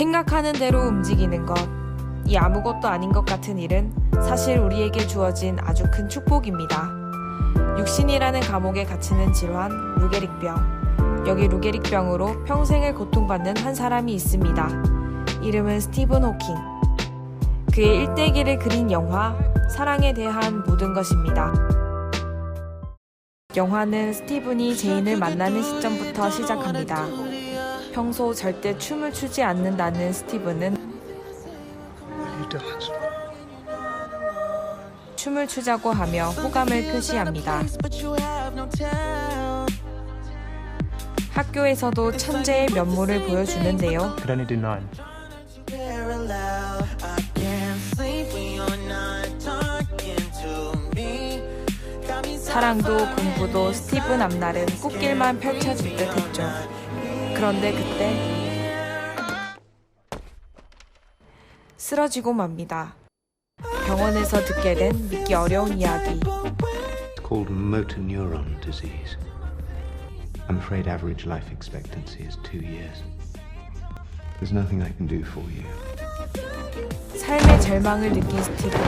생각하는 대로 움직이는 것. 이 아무것도 아닌 것 같은 일은 사실 우리에게 주어진 아주 큰 축복입니다. 육신이라는 감옥에 갇히는 질환, 루게릭병. 여기 루게릭병으로 평생을 고통받는 한 사람이 있습니다. 이름은 스티븐 호킹. 그의 일대기를 그린 영화, 사랑에 대한 모든 것입니다. 영화는 스티븐이 제인을 만나는 시점부터 시작합니다. 평소 절대 춤을 추지 않는다는 dance. 춤을 추자고 하며 호감을 표시합니다. 학교에서도 천재의 면모를 보여주는데요. 사랑도 공부도 스티븐 앞날은 꽃길만 펼쳐질 듯 했죠. 그런데 그때 쓰러지고 맙니다. 병원에서 듣게 된 믿기 어려운 이야기. Called motor neuron disease. I'm afraid average life expectancy is two years. There's nothing I can do for you. 삶의 절망을 느낀 스티븐.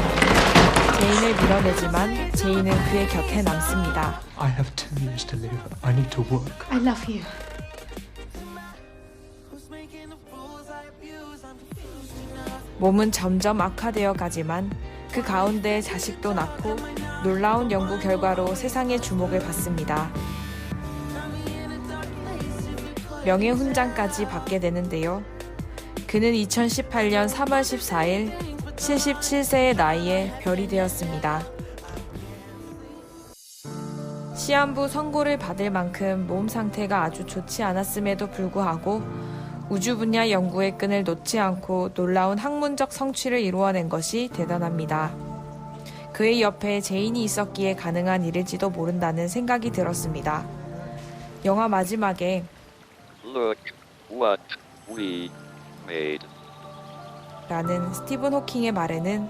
제인을 밀어내지만 제인은 그의 곁에 남습니다. I have two years to live. I need to work. I love you. 몸은 점점 악화되어 가지만 그 가운데 자식도 낳고 놀라운 연구 결과로 세상의 주목을 받습니다. 명예훈장까지 받게 되는데요. 그는 2018년 3월 14일 77세의 나이에 별이 되었습니다. 시한부 선고를 받을 만큼 몸 상태가 아주 좋지 않았음에도 불구하고 우주 분야 연구의 끈을 놓지 않고 놀라운 학문적 성취를 이루어낸 것이 대단합니다. 그의 옆에 제인이 있었기에 가능한 일일지도 모른다는 생각이 들었습니다. 영화 마지막에 Look what we made. 라는 스티븐 호킹의 말에는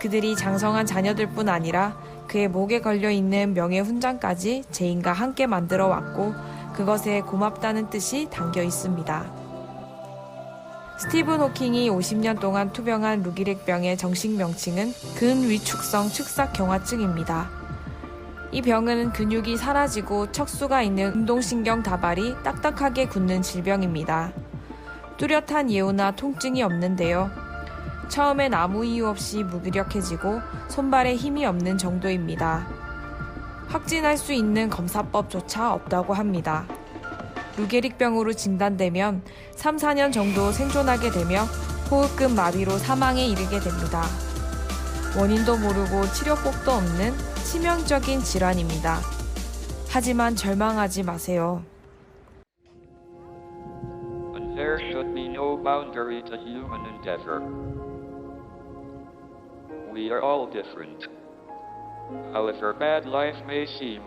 그들이 장성한 자녀들 뿐 아니라 그의 목에 걸려 있는 명예 훈장까지 제인과 함께 만들어 왔고 그것에 고맙다는 뜻이 담겨 있습니다. 스티븐 호킹이 50년 동안 투병한 루기릭병의 정식 명칭은 근위축성 축삭경화증입니다. 이 병은 근육이 사라지고 척수가 있는 운동신경 다발이 딱딱하게 굳는 질병입니다. 뚜렷한 예후나 통증이 없는데요. 처음엔 아무 이유 없이 무기력해지고 손발에 힘이 없는 정도입니다. 확진할 수 있는 검사법조차 없다고 합니다. 루게릭병으로 진단되면 3, 4년 정도 생존하게 되며 호흡근 마비로 사망에 이르게 됩니다. 원인도 모르고 치료법도 없는 치명적인 질환입니다. 하지만 절망하지 마세요. There should be no boundary to human endeavor. We are all different. However bad life may seem,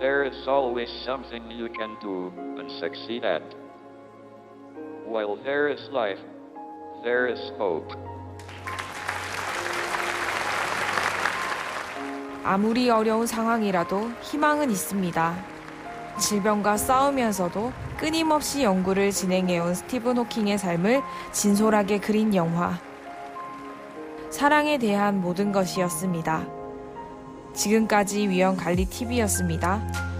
there is always something you can do and succeed at. While there is life, there is hope. 아무리 어려운 상황이라도 희망은 있습니다. 질병과 싸우면서도 끊임없이 연구를 진행해온 스티븐 호킹의 삶을 진솔하게 그린 영화. 사랑에 대한 모든 것이었습니다. 지금까지 위험 관리 TV였습니다.